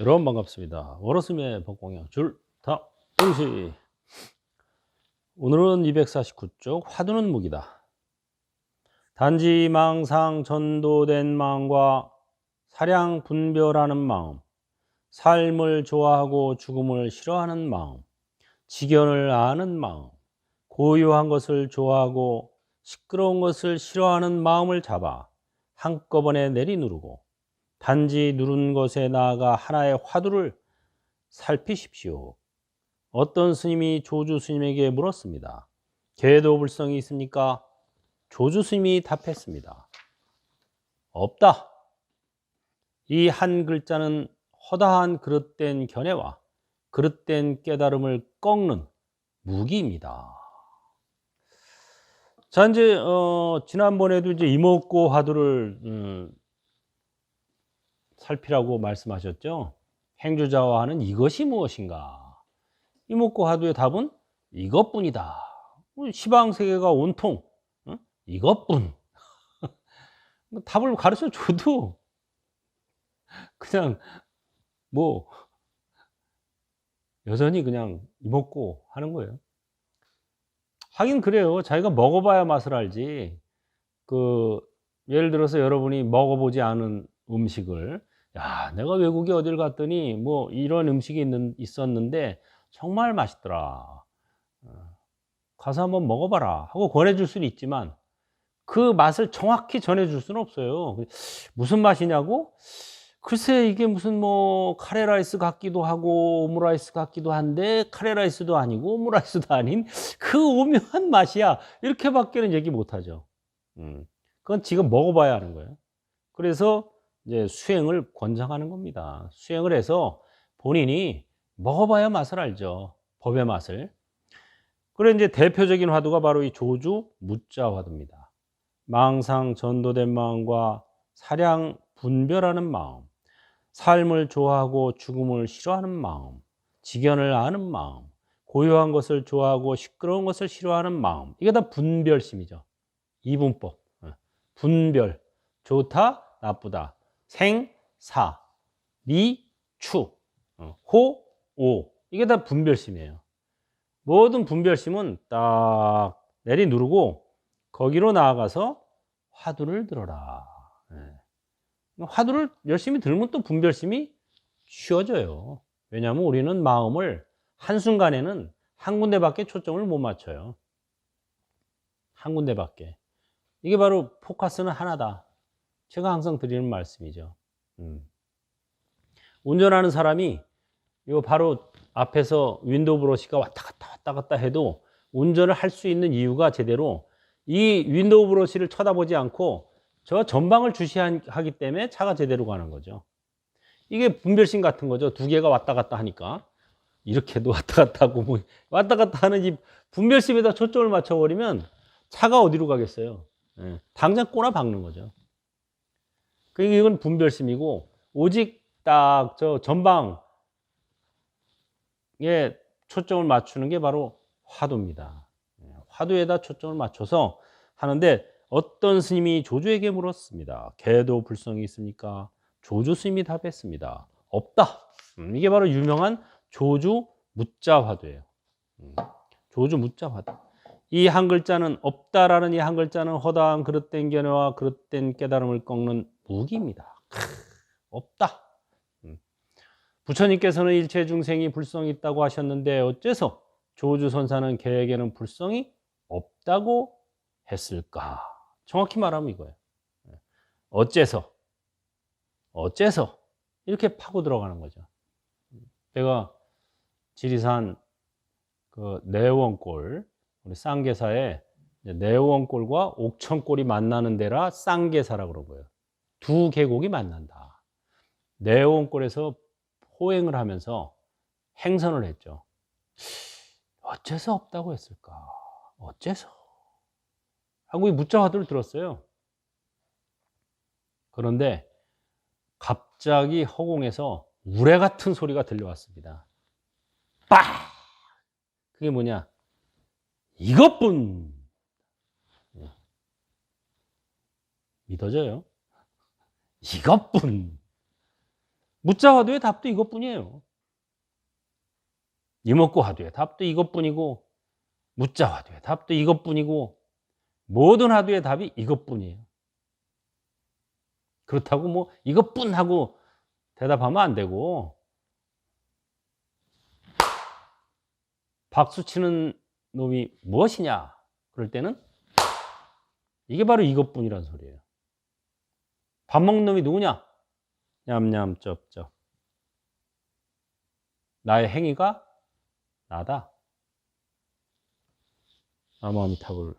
여러분 반갑습니다. 월호스의 복공양 줄다 응시 오늘은 249쪽 화두는 무기다. 단지 망상 전도된 마음과 사량 분별하는 마음, 삶을 좋아하고 죽음을 싫어하는 마음, 지견을 아는 마음, 고요한 것을 좋아하고 시끄러운 것을 싫어하는 마음을 잡아 한꺼번에 내리누르고 단지 누른 것에 나아가 하나의 화두를 살피십시오. 어떤 스님이 조주 스님에게 물었습니다. 개도불성이 있습니까? 조주 스님이 답했습니다. 없다. 이 한 글자는 허다한 그릇된 견해와 그릇된 깨달음을 꺾는 무기입니다. 자, 이제, 어, 지난번에도 이제 이목고 화두를, 음, 살피라고 말씀하셨죠. 행주자와하는 이것이 무엇인가? 이목고 화두의 답은 이것뿐이다. 시방 세계가 온통 어? 이것뿐. 답을 가르쳐 줘도 그냥 뭐 여전히 그냥 이먹고 하는 거예요. 하긴 그래요. 자기가 먹어봐야 맛을 알지. 그 예를 들어서 여러분이 먹어보지 않은 음식을 야, 내가 외국에 어딜 갔더니 뭐 이런 음식이 있는, 있었는데 정말 맛있더라. 어, 가서 한번 먹어봐라 하고 권해줄 수는 있지만 그 맛을 정확히 전해줄 수는 없어요. 무슨 맛이냐고? 글쎄 이게 무슨 뭐 카레라이스 같기도 하고 오므라이스 같기도 한데 카레라이스도 아니고 오므라이스도 아닌 그 오묘한 맛이야 이렇게밖에는 얘기 못하죠. 음, 그건 지금 먹어봐야 하는 거예요. 그래서 이제 수행을 권장하는 겁니다. 수행을 해서 본인이 먹어봐야 맛을 알죠. 법의 맛을. 그래 이제 대표적인 화두가 바로 이 조주 무자 화두입니다. 망상 전도된 마음과 사량 분별하는 마음, 삶을 좋아하고 죽음을 싫어하는 마음, 지견을 아는 마음, 고요한 것을 좋아하고 시끄러운 것을 싫어하는 마음. 이게 다 분별심이죠. 이분법. 어, 분별. 좋다, 나쁘다. 생, 사, 리, 추, 어, 호, 오. 이게 다 분별심이에요. 모든 분별심은 딱 내리 누르고 거기로 나아가서 화두를 들어라. 예. 화두를 열심히 들면 또 분별심이 쉬워져요. 왜냐하면 우리는 마음을 한순간에는 한 군데밖에 초점을 못 맞춰요. 한 군데밖에. 이게 바로 포커스는 하나다. 제가 항상 드리는 말씀이죠. 음. 운전하는 사람이 요 바로 앞에서 윈도우 브러시가 왔다 갔다 왔다 갔다 해도 운전을 할 수 있는 이유가 제대로 이 윈도우 브러시를 쳐다보지 않고 저 전방을 주시하기 때문에 차가 제대로 가는 거죠. 이게 분별심 같은 거죠. 두 개가 왔다 갔다 하니까 이렇게도 왔다 갔다 하고 뭐 왔다 갔다 하는 이 분별심에다 초점을 맞춰버리면 차가 어디로 가겠어요? 예, 당장 꼬나 박는 거죠. 그러니까 이건 분별심이고 오직 딱 저 전방에 초점을 맞추는 게 바로 화두입니다. 예, 화두에다 초점을 맞춰서 하는데 어떤 스님이 조주에게 물었습니다. 개도 불성이 있습니까? 조주 스님이 답했습니다. 없다. 음, 이게 바로 유명한 조주 무자 화두예요. 음, 조주 무자 화두. 이 한 글자는 없다라는 이 한 글자는 허다한 그릇된 견해와 그릇된 깨달음을 꺾는 무기입니다. 크, 없다. 음. 부처님께서는 일체 중생이 불성이 있다고 하셨는데 어째서 조주 선사는 개에게는 불성이 없다고 했을까? 정확히 말하면 이거예요. 예. 어째서? 어째서? 이렇게 파고 들어가는 거죠. 제가 지리산 그 내원골, 우리 쌍계사에 내원골과 옥천골이 만나는 데라 쌍계사라고 그러고요. 두 계곡이 만난다. 내원골에서 호행을 하면서 행선을 했죠. 어째서 없다고 했을까? 어째서? 하고 이 무자화두를 들었어요. 그런데 갑자기 허공에서 우레 같은 소리가 들려왔습니다. 빠! 그게 뭐냐? 이것뿐! 믿어져요? 이것뿐! 묻자 화두의 답도 이것뿐이에요. 이먹고 화두의 답도 이것뿐이고 묻자 화두의 답도 이것뿐이고 모든 화두의 답이 이것뿐이에요. 그렇다고 뭐 이것뿐 하고 대답하면 안 되고 박수 치는 놈이 무엇이냐? 그럴 때는 이게 바로 이것뿐이란 소리예요. 밥 먹는 놈이 누구냐? 냠냠 쩝쩝. 나의 행위가 나다. 아마미 타불